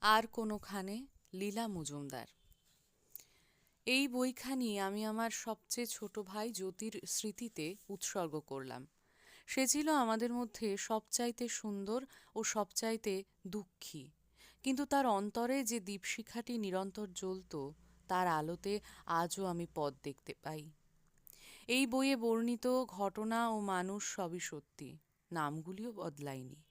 আর কোনোখানে লীলা মজুমদার। এই বইখানি আমি আমার সবচেয়ে ছোট ভাই জ্যোতির স্মৃতিতে উৎসর্গ করলাম। সে ছিল আমাদের মধ্যে সবচাইতে সুন্দর ও সবচাইতে দুঃখী। কিন্তু তার অন্তরে যে দীপশিখাটি নিরন্তর জ্বলত, তার আলোতে আজও আমি পথ দেখতে পাই। এই বইয়ে বর্ণিত ঘটনা ও মানুষ সবই সত্যি, নামগুলিও বদলায়নি।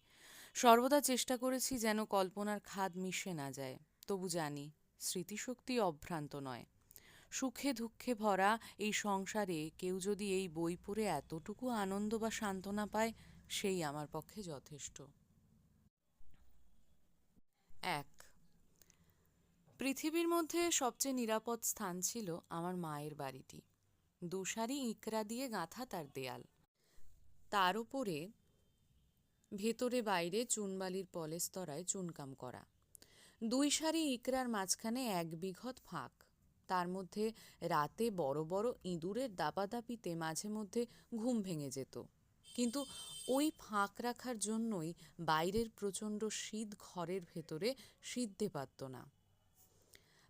সর্বদা চেষ্টা করেছি যেন কল্পনার খাদ মিশে না যায়। তবু জানি, স্মৃতিশক্তি অভ্রান্ত নয়। সুখে দুঃখে ভরা এই সংসারে কেউ যদি এই বই পড়ে এতটুকু আনন্দ বা সান্ত্বনা পায়, সেই আমার পক্ষে যথেষ্ট। এক, পৃথিবীর মধ্যে সবচেয়ে নিরাপদ স্থান ছিল আমার মায়ের বাড়িটি। দুসারি ইঁকড়া দিয়ে গাঁথা তার দেয়াল। তার উপরে ভেতরে বাইরে চুনবালির পলেস্তরায় চুনকাম করা। দুই সারি ইকরার মাঝখানে এক বিঘত ফাঁক। তার মধ্যে রাতে বড় বড় ইঁদুরের দাপাদাপিতে মাঝে মধ্যে ঘুম ভেঙে যেত। কিন্তু ওই ফাঁক রাখার জন্যই বাইরের প্রচণ্ড শীত ঘরের ভেতরে সিদ্ধে পারত না।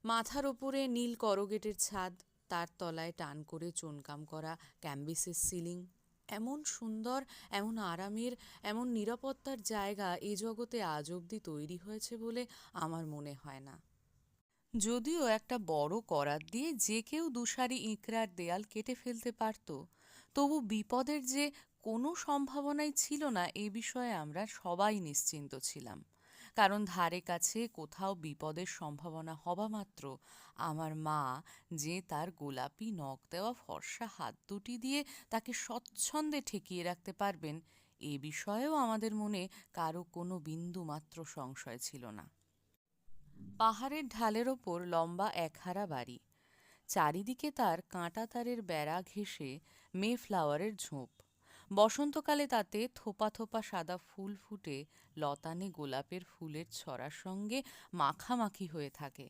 মাথার ওপরে নীল করগেটের ছাদ, তার তলায় টান করে চুনকাম করা ক্যাম্বিসের সিলিং এমন সুন্দর, এমন আরামের, এমন নিরাপত্তার জায়গা এ জগতে আজ অবধি তৈরি হয়েছে বলে আমার মনে হয় না। যদিও একটা বড় করাত দিয়ে যে কেউ দুসারি ইঁকড়ার দেয়াল কেটে ফেলতে পারত, তবু বিপদের যে কোনো সম্ভাবনাই ছিল না এ বিষয়ে আমরা সবাই নিশ্চিন্ত ছিলাম। কারণ ধারে কাছে কোথাও বিপদের সম্ভাবনা হবা মাত্র। আমার মা যে তার গোলাপি নখ দেওয়া ফর্সা হাত দুটি দিয়ে তাকে স্বচ্ছন্দে ঠেকিয়ে রাখতে পারবেন, এ বিষয়েও আমাদের মনে কারও কোনো বিন্দু মাত্র সংশয় ছিল না। পাহাড়ের ঢালের ওপর লম্বা একহারা বাড়ি। চারিদিকে তার কাঁটাতারের বেড়া ঘেঁষে মে ফ্লাওয়ারের ঝোপ। বসন্তকালে তাতে থোপা থোপা সাদা ফুল ফুটে, লতানে গোলাপের ফুলের ছড়ার সঙ্গে মাখামাখি হয়ে থাকে।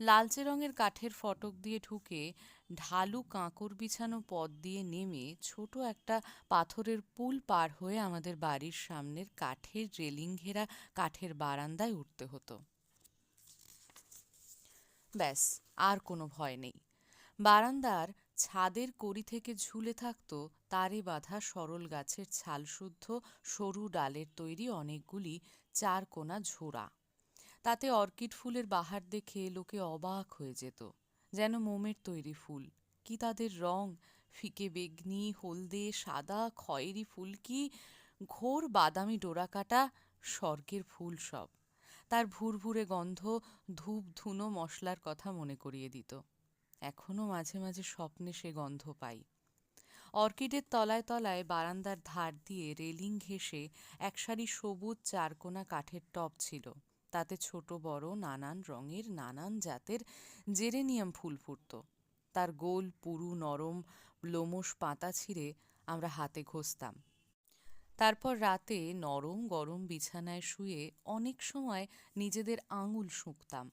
লালচে রঙের কাঠের ফটক দিয়ে ঢুকে ঢালু কাঁকর বিছানো পথ দিয়ে নেমে ছোট একটা পাথরের পুল পার হয়ে আমাদের বাড়ির সামনের কাঠের রেলিং ঘেরা কাঠের বারান্দায় উঠতে হতো। ব্যাস, আর কোনো ভয় নেই। বারান্দার ছাদের কড়ি থেকে ঝুলে থাকত তারে বাঁধা সরল গাছের ছালশুদ্ধ সরু ডালের তৈরি অনেকগুলি চার কোনা ঝোড়া। তাতে অর্কিড ফুলের বাহার দেখে লোকে অবাক হয়ে যেত, যেন মোমের তৈরি ফুল। কি তাদের রং? ফিকে বেগনি, হলদে, সাদা, খয়েরি ফুলকি ঘোর বাদামি ডোরাকাটা স্বর্গের ফুল সব। তার ভুরভুরে গন্ধ ধূপ ধুনো মশলার কথা মনে করিয়ে দিত। এখনও মাঝে মাঝে স্বপ্নে সে গন্ধ পাই। অর্কিডের তলায় তলায় বারান্দার ধার দিয়ে রেলিং ঘেঁষে একসারি সবুজ চারকোনা কাঠের টব ছিল। তাতে ছোট, বড়, নানান রঙের, নানান জাতের জেরেনিয়াম ফুল ফুটত। তার গোল, পুরু, নরম লোমস পাতা ছিঁড়ে আমরা হাতে ঘষতাম। তারপর রাতে নরম, গরম বিছানায় শুয়ে অনেক সময় নিজেদের আঙুল শুঁকতাম।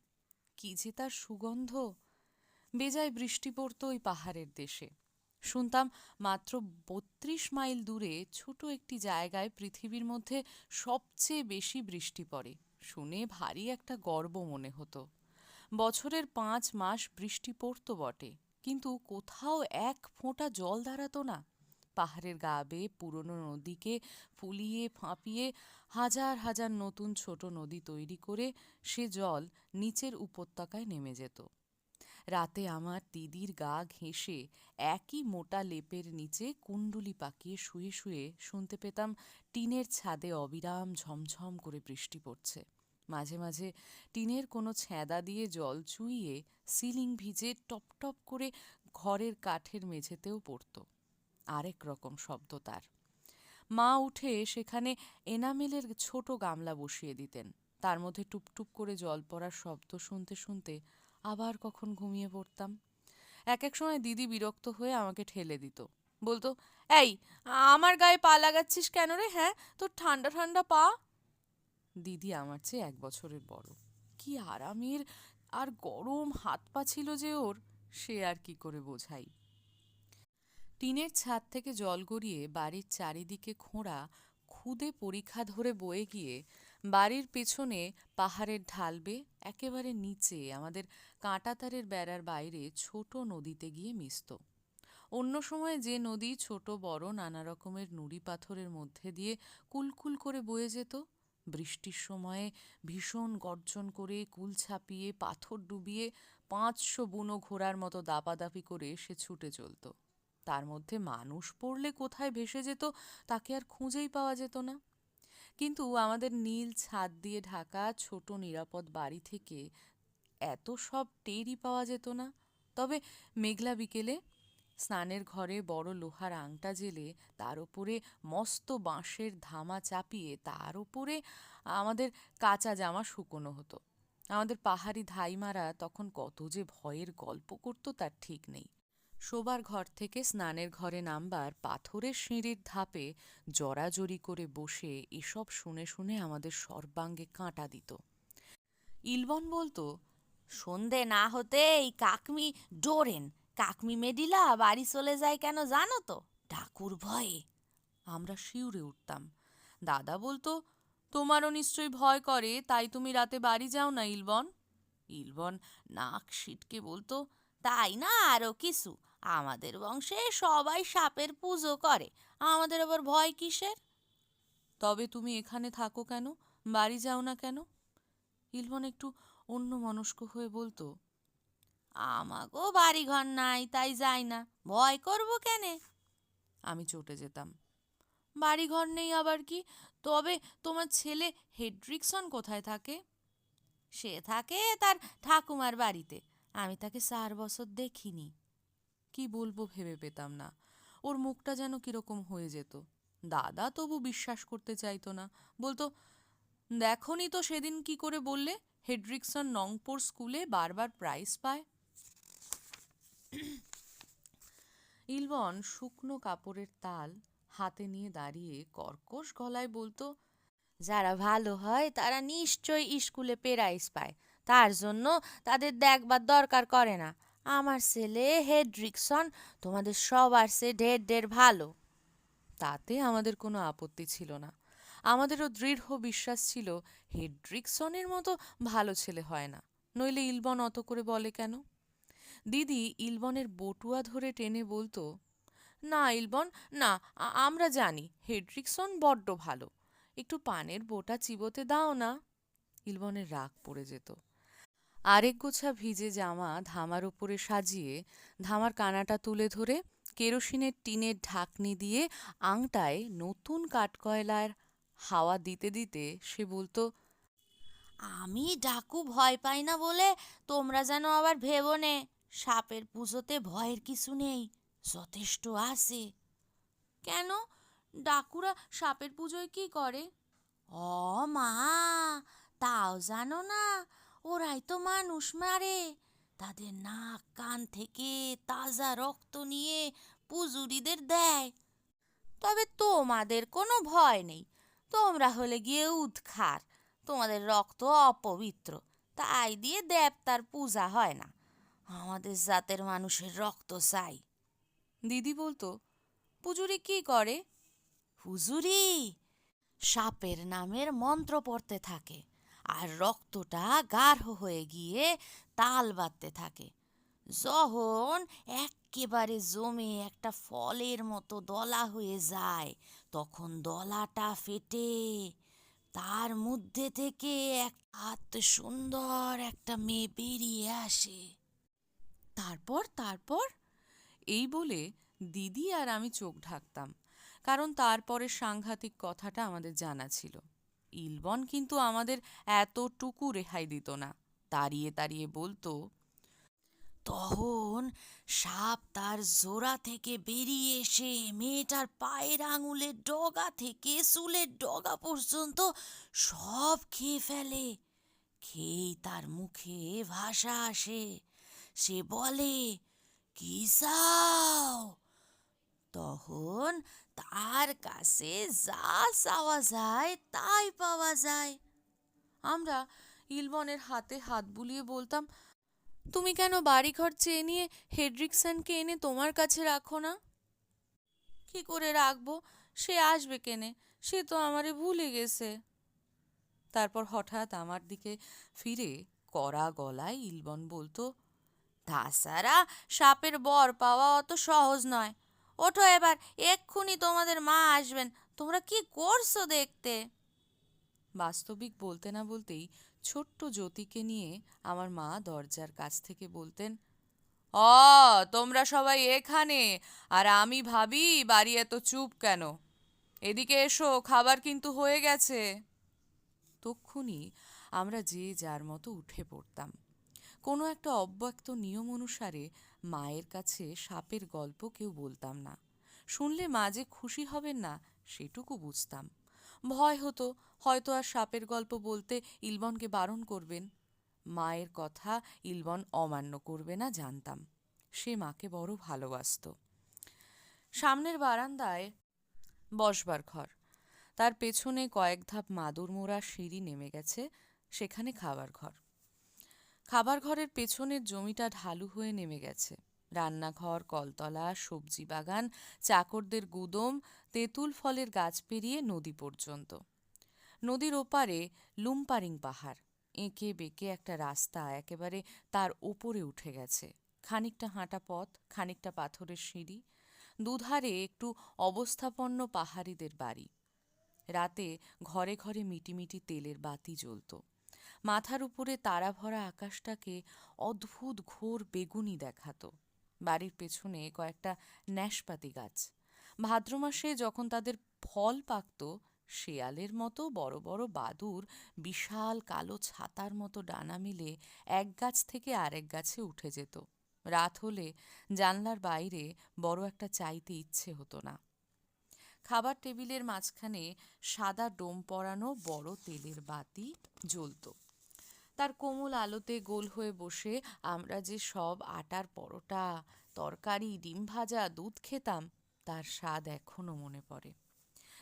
কি যে তার সুগন্ধ! বেজায় বৃষ্টি পড়ত ওই পাহাড়ের দেশে। শুনতাম মাত্র বত্রিশ মাইল দূরে ছোট একটি জায়গায় পৃথিবীর মধ্যে সবচেয়ে বেশি বৃষ্টি পড়ে। শুনে ভারী একটা গর্ব মনে হতো। বছরের পাঁচ মাস বৃষ্টি পড়তো বটে, কিন্তু কোথাও এক ফোঁটা জল দাঁড়াতো না। পাহাড়ের গা বেয়ে পুরনো নদীকে ফুলিয়ে ফাঁপিয়ে হাজার হাজার নতুন ছোট নদী তৈরি করে সে জল নিচের উপত্যকায় নেমে যেত। রাতে আমার দিদির গা ঘেঁষে একই মোটা লেপের নিচে কুণ্ডুলি পাকিয়ে শুয়ে শুয়ে শুনতে পেতাম টিনের ছাদে অবিরাম ঝমঝম করে বৃষ্টি পড়ছে। মাঝে মাঝে টিনের কোনো ছ্যাঁদা দিয়ে জল চুইয়ে সিলিং ভিজে টপ টপ করে ঘরের কাঠের মেঝেতেও পড়ত। আরেক রকম শব্দ তার। মা উঠে সেখানে এনামেলের ছোট গামলা বসিয়ে দিতেন। তার মধ্যে টুপটুপ করে জল পড়ার শব্দ শুনতে শুনতে আবার কখন ঘুমিয়ে পড়তাম। এক এক সময় দিদি বিরক্ত হয়ে আমাকে ঠেলে দিত। বলতো, এই, আমার গায়ে পা লাগাচ্ছিস কেন রে? হ্যাঁ তোর ঠান্ডা ঠান্ডা পা। দিদি আমার চেয়ে এক বছরের বড়। কি আরামের আর গরম হাত পা ছিল যে ওর, সে আর কি করে বোঝাই। টিনের ছাদ থেকে জল গড়িয়ে বাড়ির চারিদিকে খোঁড়া, খুদে পরীক্ষা ধরে বয়ে গিয়ে বাড়ির পেছনে পাহাড়ের ঢালবে, একেবারে নিচে আমাদের কাঁটাতারের বেড়ার বাইরে ছোট নদীতে গিয়ে মিশত। অন্য সময় যে নদী ছোট, বড়, নানা রকমের নুড়ি পাথরের মধ্যে দিয়ে কুলকুল করে বয়ে যেত, বৃষ্টির সময়ে ভীষণ গর্জন করে কুল ছাপিয়ে, পাথর ডুবিয়ে, পাঁচশো বুনো ঘোড়ার মতো দাপাদাপি করে সে ছুটে চলত। তার মধ্যে মানুষ পড়লে কোথায় ভেসে যেত, তাকে আর খুঁজেই পাওয়া যেত না। কিন্তু আমাদের নীল ছাদ দিয়ে ঢাকা ছোট নিরাপদ বাড়ি থেকে এত সব টেরই পাওয়া যেত না। তবে মেঘলা বিকেলে স্নানের ঘরে বড় লোহার আংটা জেলে তার উপরে মস্ত বাঁশের ধামা চাপিয়ে তার উপরে আমাদের কাঁচা জামা শুকোনো হতো। আমাদের পাহাড়ি ধাইমারা তখন কত যে ভয়ের গল্প করতো তার ঠিক নেই। শোবার ঘর থেকে স্নানের ঘরে নামবার পাথরের সিঁড়ির ধাপে জড়াজড়ি করে বসে এসব শুনে শুনে আমাদের সর্বাঙ্গে কাঁটা দিত। ইলবন বলতো, সন্ধে না হতে এই কাকমি ডোরেন, কাকমি মেডিলা বাড়ি চলে যায় কেন জানো তো? ডাকুর ভয়ে। আমরা শিউরে উঠতাম। দাদা বলতো, তোমারও নিশ্চয়ই ভয় করে, তাই তুমি রাতে বাড়ি যাও না ইলবন? ইলবন নাক সিটকে বলতো তাই না আরও কিছু? আমাদের বংশে সবাই সাপের পুজো করে। আমাদের আবার ভয় কিসের? তবে তুমি এখানে থাকো কেন? বাড়ি যাও না কেন? ইলবন একটু অন্য মনস্ক হয়ে বলতো, আমাগো বাড়িঘর নাই, তাই যাই না। ভয় করব কেনে? আমি চটে যেতাম। বাড়িঘর নেই আবার কি? তবে তোমার ছেলে হেড্রিকসন কোথায় থাকে? সে থাকে তার ঠাকুমার বাড়িতে। আমি তাকে চার বছর দেখিনি। কি বলব ভেবে পেতাম না। ওর মুখটা যেন কীরকম হয়ে যেত। দাদা তবু বিশ্বাস করতে চাইতো না। বলতো, দেখনি তো সেদিন কি করে বললে? হেড্রিকসন নংপুর স্কুলে বারবার প্রাইজ পায়। ইলবন শুকনো কাপড়ের তাল হাতে নিয়ে দাঁড়িয়ে কর্কশ গলায় বলতো, যারা ভালো হয় তারা নিশ্চয়ই স্কুলে প্রাইজ পায়। তার জন্য তাদের দেখবার দরকার করে না। আমার ছেলে হেড্রিকসন, তোমাদের সবার সে ঢের ঢের ভালো। তাতে আমাদের কোনো আপত্তি ছিল না। আমাদেরও দৃঢ় বিশ্বাস ছিল, হেড্রিকসনের মতো ভালো ছেলে হয় না। নইলে ইলবন অত করে বলে কেন? দিদি ইলবনের বটুয়া ধরে টেনে বলতো, না ইলবন, না আমরা জানি হেড্রিকসন বড্ড ভালো। একটু পানের বোটা চিবোতে দাও না। ইলবনের রাগ পড়ে যেত। আরেক গোছা ভিজে জামা ধামার উপরে সাজিয়ে ধামার কানাটা তুলে ধরে কেরোসিনের টিনের ঢাকনি দিয়ে আংটায় নতুন কাঠকয়লার হাওয়া দিতে দিতে সে বলতো, আমি ডাকু ভয় পাই না বলে তোমরা যেন আবার ভেবো নে, সাপের পুজোতে ভয়ের কিছু নেই, যথেষ্ট আছে। কেন? ডাকুরা সাপের পুজোয় কি করে? ও মা, তাও জানো না ওরাই তো মানুষ মারে। তাদের নাক কান থেকে তাজা রক্ত নিয়ে পুজুরিদের দেয়। তবে তোমাদের কোনো ভয় নেই। তোমরা হলে গিয়ে উৎখার। তোমাদের রক্ত অপবিত্র। তাই দিয়ে দেবতার পূজা হয় না। আমাদের জাতের মানুষের রক্ত চাই। দিদি বলতো পুজুরি কি করে? হুজুরি সাপের নামের মন্ত্র পড়তে থাকে। আর রক্তটা গাঢ় হয়ে গিয়ে তাল বাঁধতে থাকে। যখন একেবারে জমে একটা ফলের মতো দলা হয়ে যায়, তখন দলাটা ফেটে। তার মধ্যে থেকে এক হাত সুন্দর একটা মেয়ে বেরিয়ে আসে। তারপর তারপর? এই বলে দিদি আর আমি চোখ ঢাকতাম, কারণ তারপরের সাংঘাতিক কথাটা আমাদের জানা ছিল। ইলবন কিন্তু আমাদের এতটুকু রেহাই দিত না। তাড়িয়ে তাড়িয়ে বলতো, তখন সাপ তার জোড়া থেকে বেরিয়ে এসে মেয়েটার পায়ের আঙুলের ডগা থেকে চুলের ডগা পর্যন্ত সব খেয়ে ফেলে। খেয়েই তার মুখে ভাষা আসে। সে বলে, কি চাও? তখন তার কাছে যা চাওয়া যায়, তাই পাওয়া যায়। আমরা ইলবনের হাতে হাত বুলিয়ে বলতাম, তুমি কেন বাড়িঘর চেয়ে নিয়ে হেড্রিকসনকে এনে তোমার কাছে রাখো না? কি করে রাখব? সে আসবে কেনে? সে তো আমারে ভুলে গেছে। তারপর হঠাৎ আমার দিকে ফিরে কড়া গলায় ইলবন বলতো, তাছাড়া সাপের বর পাওয়া অত সহজ নয়। ওঠো এবার, এক্ষুনি তোমাদের মা আসবেন। তোমরা কি করছ দেখতে? বাস্তবিক বলতে না বলতেই ছোট্ট জ্যোতিকে নিয়ে আমার মা দরজার কাছ থেকে বলতেন, অ, তোমরা সবাই এখানে, আর আমি ভাবি বাড়ি এত চুপ কেন? এদিকে এসো, খাবার কিন্তু হয়ে গেছে। তক্ষুনি আমরা যে যার মতো উঠে পড়তাম। কোনো একটা অব্যক্ত নিয়ম অনুসারে মায়ের কাছে সাপের গল্প কেউ বলতাম না। শুনলে মা যে খুশি হবেন না, সেটুকু বুঝতাম। ভয় হতো, হয়তো আর সাপের গল্প বলতে ইলবনকে বারণ করবেন। মায়ের কথা ইলবন অমান্য করবে না জানতাম। সে মাকে বড় ভালোবাসত। সামনের বারান্দায় বসবার ঘর। তার পেছনে কয়েক ধাপ মাদুর মোড়া সিঁড়ি নেমে গেছে, সেখানে খাবার ঘর। খাবার ঘরের পেছনের জমিটা ঢালু হয়ে নেমে গেছে। রান্নাঘর, কলতলা, সবজি বাগান, চাকরদের গুদম, তেঁতুল ফলের গাছ পেরিয়ে নদী পর্যন্ত। নদীর ওপারে লুম্পারিং পাহাড়। এঁকে বেঁকে একটা রাস্তা একেবারে তার ওপরে উঠে গেছে। খানিকটা হাঁটা পথ, খানিকটা পাথরের সিঁড়ি। দুধারে একটু অবস্থাপন্ন পাহাড়িদের বাড়ি। রাতে ঘরে ঘরে মিটিমিটি তেলের বাতি জ্বলত। মাথার উপরে তারা ভরা আকাশটাকে অদ্ভুত ঘোর বেগুনি দেখাতো। বাড়ির পেছনে কয়েকটা ন্যাশপাতি গাছ। ভাদ্র মাসে যখন তাদের ফল পাকত, শেয়ালের মতো বড় বড় বাদুর বিশাল কালো ছাতার মতো ডানা মিলে এক গাছ থেকে আরেক গাছে উঠে যেত। রাত হলে জানলার বাইরে বড় একটা চাইতে ইচ্ছে হতো না। খাবার টেবিলের মাঝখানে সাদা ডোম পরানো বড় তেলের বাতি জ্বলত। তার কোমল আলোতে গোল হয়ে বসে আমরা যে সব আটার পরোটা, তরকারি, ডিম ভাজা, দুধ খেতাম, তার স্বাদ এখনও মনে পড়ে।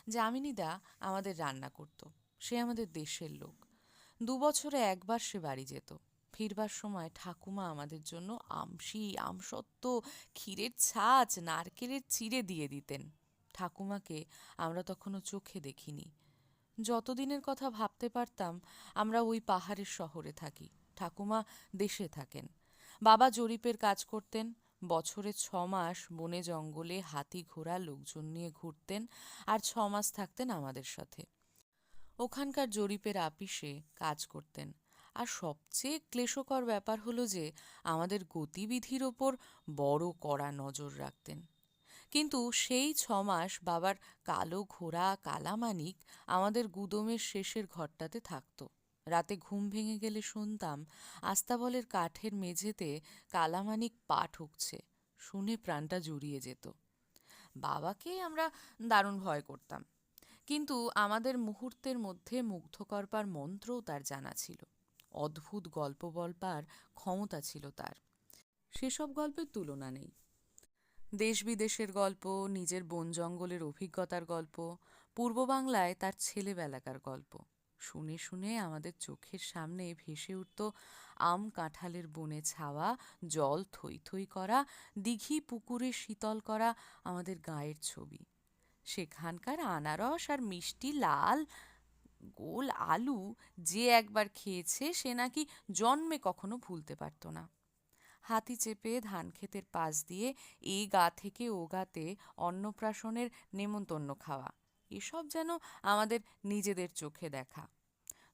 যামিনীদা আমাদের রান্না করত, সে আমাদের দেশের লোক। দু বছরে একবার সে বাড়ি যেত। ফিরবার সময় ঠাকুমা আমাদের জন্য আমশি আমসত্ত্ব ক্ষীরের ছাঁচ, নারকেলের চিড়ে দিয়ে দিতেন। ঠাকুমাকে আমরা তখনও চোখে দেখিনি। যতদিনের কথা ভাবতে পারতাম, আমরা ওই পাহাড়ের শহরে থাকি। ঠাকুমা দেশে থাকেন। বাবা জরিপের কাজ করতেন, বছরে ছ মাস বনে জঙ্গলে হাতি ঘোড়া লোকজন নিয়ে ঘুরতেন আর ছ মাস থাকতেন আমাদের সাথে। ওখানকার জরিপের আপিসে কাজ করতেন। আর সবচেয়ে ক্লেশকর ব্যাপার হলো যে, আমাদের গতিবিধির ওপর বড় কড়া নজর রাখতেন। কিন্তু সেই ছ মাস বাবার কালো ঘোড়া কালামানিক আমাদের গুদমের শেষের ঘরটাতে থাকত। রাতে ঘুম ভেঙে গেলে শুনতাম আস্তাবলের কাঠের মেঝেতে কালামানিক পা ঠুকছে, শুনে প্রাণটা জুড়িয়ে যেত। বাবাকে আমরা দারুণ ভয় করতাম, কিন্তু আমাদের মুহূর্তের মধ্যে মুগ্ধ করবার মন্ত্রও তার জানা ছিল। অদ্ভুত গল্প বলবার ক্ষমতা ছিল তার। সেসব গল্পের তুলনা নেই। দেশ বিদেশের গল্প, নিজের বন জঙ্গলের অভিজ্ঞতার গল্প, পূর্ব বাংলায় তার ছেলেবেলাকার গল্প। শুনে শুনে আমাদের চোখের সামনে ভেসে উঠত আম কাঁঠালের বনে ছাওয়া, জল থই থই করা, দিঘি পুকুরে শীতল করা আমাদের গায়ের ছবি। সেখানকার আনারস আর মিষ্টি লাল, গোল আলু যে একবার খেয়েছে সে নাকি জন্মে কখনো ভুলতে পারত না। হাতি চেপে ধান ক্ষেতের পাশ দিয়ে এই গা থেকে ও গাতে অন্নপ্রাশনের নেমন্তন্ন খাওয়া। এসব যেন আমাদের নিজেদের চোখে দেখা।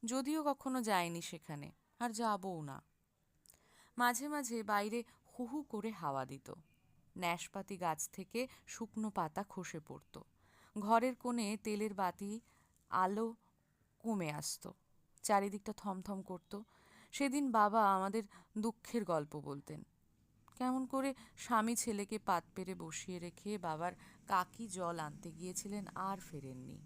যদিও কখনো যায়নি সেখানে, আর যাবও না। মাঝে মাঝে বাইরে হু হু করে হাওয়া দিত। ন্যাশপাতি গাছ থেকে শুকনো পাতা খসে পড়ত। ঘরের কোণে তেলের বাতি, আলো কমে আসতো। চারিদিকটা থমথম করতো। সেদিন বাবা আমাদের দুঃখের গল্প বলতেন। কেমন করে স্বামী ছেলেকে পাত পেরে বসিয়ে রেখে বাবার কাকি জল আনতে গিয়েছিলেন আর ফেরেননি।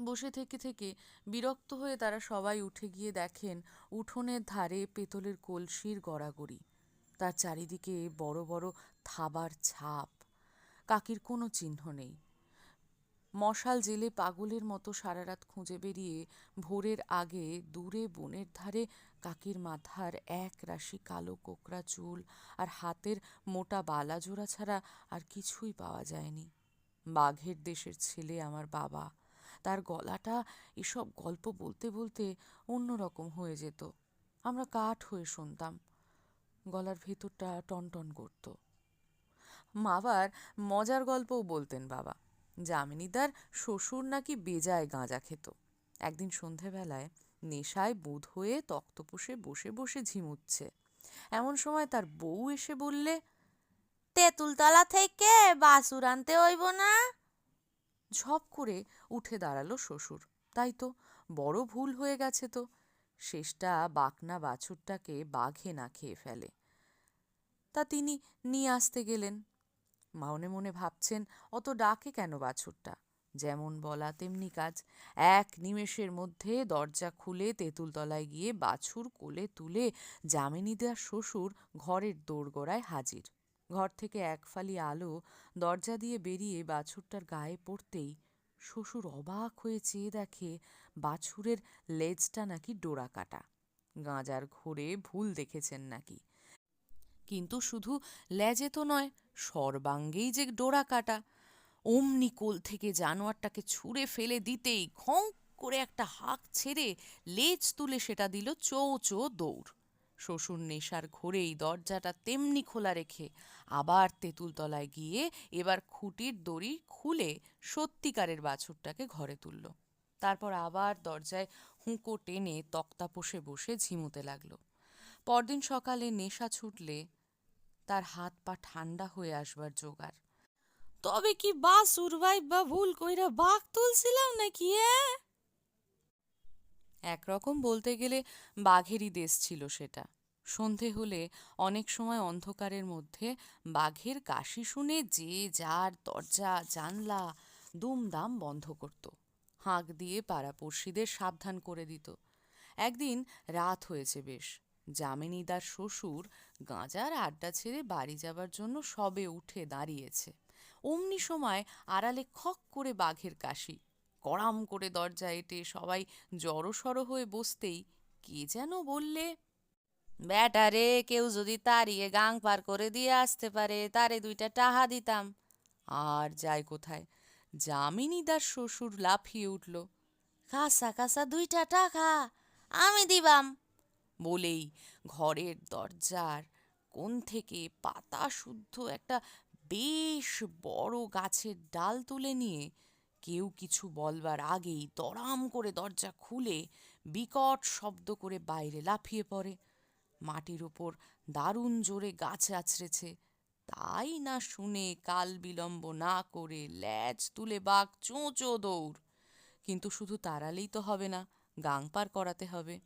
বসে থেকে থেকে বিরক্ত হয়ে তারা সবাই উঠে গিয়ে দেখেন, উঠোনের ধারে পেতলের কলসির গড়াগড়ি। তার চারিদিকে বড় বড় থাবার ছাপ। কাকির কোনো চিহ্ন নেই। মশাল জেলে পাগলের মতো সারা রাত খুঁজে বেরিয়ে ভোরের আগে দূরে বনের ধারে কাকির মাথার এক রাশি কালো কোকড়া চুল আর হাতের মোটা বালাজোড়া ছাড়া আর কিছুই পাওয়া যায়নি। বাঘের দেশের ছেলে আমার বাবা। তার গলাটা এসব গল্প বলতে বলতে অন্যরকম হয়ে যেত। আমরা কাঠ হয়ে শুনতাম। গলার ভেতরটা টনটন করত। আবার মজার গল্পও বলতেন বাবা। যামিনীদার শ্বশুর নাকি বেজায় গাঁজা খেত। একদিন সন্ধেবেলায় নেশায় বোধ হয়ে তক্তপোষে বসে বসে ঝিমুচ্ছে। এমন সময় তার বউ এসে বললে, তেঁতুলতলা থেকে বাসুর আনতে হইব না? ঝপ করে উঠে দাঁড়াল শ্বশুর। তাই তো, বড় ভুল হয়ে গেছে তো। শেষটা বাকনা বাছুরটাকে বাঘে না খেয়ে ফেলে। তা তিনি নিয়ে আসতে গেলেন। মনে মনে ভাবছেন, অত ডাকে কেন বাছুরটা? যেমন বলা তেমনি কাজ। এক নিমেষের মধ্যে দরজা খুলে তেঁতুলতলায় গিয়ে বাছুর কোলে তুলে যামিনীদার শ্বশুর ঘরের দোরগোড়ায় হাজির। ঘর থেকে এক ফালি আলো দরজা দিয়ে বেরিয়ে বাছুরটার গায়ে পড়তেই শ্বশুর অবাক হয়ে চেয়ে দেখে বাছুরের লেজটা নাকি ডোরা কাটা। গাঁজার ঘোরে ভুল দেখেছেন নাকি? কিন্তু শুধু লেজে তো নয় সর্বাঙ্গেই যে ডোরা কাটা, অমনি কোল থেকে জানোয়ারটাকে ছুঁড়ে ফেলে দিতেই ঘং করে একটা হাঁক ছেড়ে লেজ তুলে সেটা দিল চৌ চৌ দৌড়। শ্বশুর নেশার ঘোরেই দরজাটা তেমনি খোলা রেখে আবার তেঁতুলতলায় গিয়ে এবার খুঁটির দড়ি খুলে সত্যিকারের বাছুরটাকে ঘরে তুলল। তারপর আবার দরজায় হুঁকো টেনে তক্তা পোষে বসে ঝিমুতে লাগল। পরদিন সকালে নেশা ছুটলে তার হাত পা ঠান্ডা হয়ে আসবার জোগাড়। তবে কি বাসুর ভাই বা ভুল কইরা বাঘ তুলছিলাম নাকি একরকম বলতে গেলে বাঘেরই দেশ ছিল সেটা। সন্ধে হলে অনেক সময় অন্ধকারের মধ্যে বাঘের কাশি শুনে যে যার দরজা, জানলা দুমদাম বন্ধ করত। হাঁক দিয়ে পাড়াপড়শিদের সাবধান করে দিত। একদিন রাত হয়েছে বেশ। যামিনীদার শ্বশুর গাঁজার আড্ডা ছেড়ে বাড়ি যাবার জন্য সবে উঠে দাঁড়িয়েছে। অমনি সময় আড়ালে খক করে বাঘের কাশি। কড়াম করে দরজা এঁটে সবাই জড়সড় হয়ে বসতেই কে যেন বললে ব্যাটারে কেউ যদি তাড়িয়ে গাং পার করে দিয়ে আসতে পারে, তারে দুইটা টাহা দিতাম। আর যায় কোথায়? যামিনীদার শ্বশুর লাফিয়ে উঠল কাঁচা কাঁচা দুইটা টাকা, আমি দিবাম। বলেই ঘরের দরজার কোণ থেকে পাতা শুদ্ধ একটা বেশ বড় গাছের ডাল তুলে নিয়ে কেউ কিছু বলবার আগেই দড়াম করে দরজা খুলে বিকট শব্দ করে বাইরে লাফিয়ে পড়ে। মাটির ওপর দারুণ জোরে গাছ আছড়েছে। তাই না শুনে কাল বিলম্ব না করে ল্যাজ তুলে বাঘ চোঁচো দৌড়। কিন্তু শুধু তাড়ালেই তো হবে না, গাং পার করাতে হবে।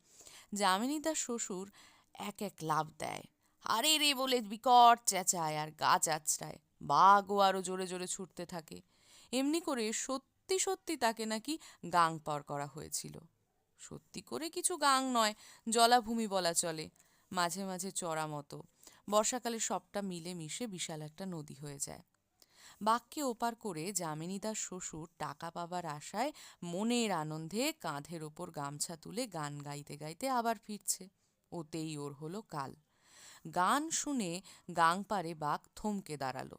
যামিনীদার শ্বশুর এক এক লাভ দেয়। আরে রে, বলে বিকট চেঁচায় আর গাছ আছড়ায় বাঘও আরও জোরে জোরে ছুটতে থাকে। এমনি করে সত্যি সত্যি তাকে নাকি গাং পার করা হয়েছিল। সত্যি করে কিছু গাং নয়, জলাভূমি বলা চলে, মাঝে মাঝে চড়া মতো। বর্ষাকালে সবটা মিলে মিশে বিশাল একটা নদী হয়ে যায়। বাঘকে ওপার করে যামিনীদার শ্বশুর টাকা পাবার আশায় মনের আনন্দে কাঁধের ওপর গামছা তুলে গান গাইতে গাইতে আবার ফিরছে। ওতেই ওর হলো কাল। গান শুনে গাং পারে বাঘ থমকে দাঁড়াল।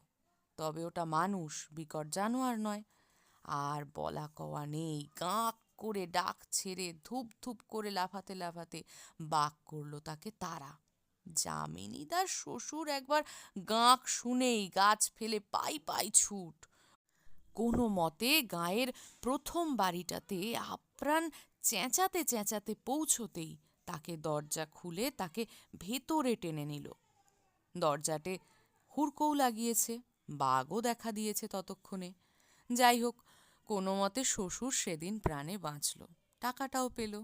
তবে ওটা মানুষ, বিকট জানোয়ার নয়। আর বলা কওয়া নেই। গাঁক করে ডাক ছেড়ে ধূপ ধূপ করে লাফাতে লাফাতে বাঘ করল তাকে তারা। যামিনীদার শ্বশুর একবার গাঁক শুনেই গাছ ফেলে পাই পাই ছুট। কোনো মতে গায়ের প্রথম বাড়িটাতে আপ্রাণ চেঁচাতে চেঁচাতে পৌঁছতেই তাকে দরজা খুলে তাকে ভেতরে টেনে নিল। দরজাটে হুড়কৌ লাগিয়েছে, বাঘও দেখা দিয়েছে ততক্ষণে। যাই হোক, কোনো মতে শ্বশুর সেদিন প্রাণে বাঁচল, টাকাটাও পেল।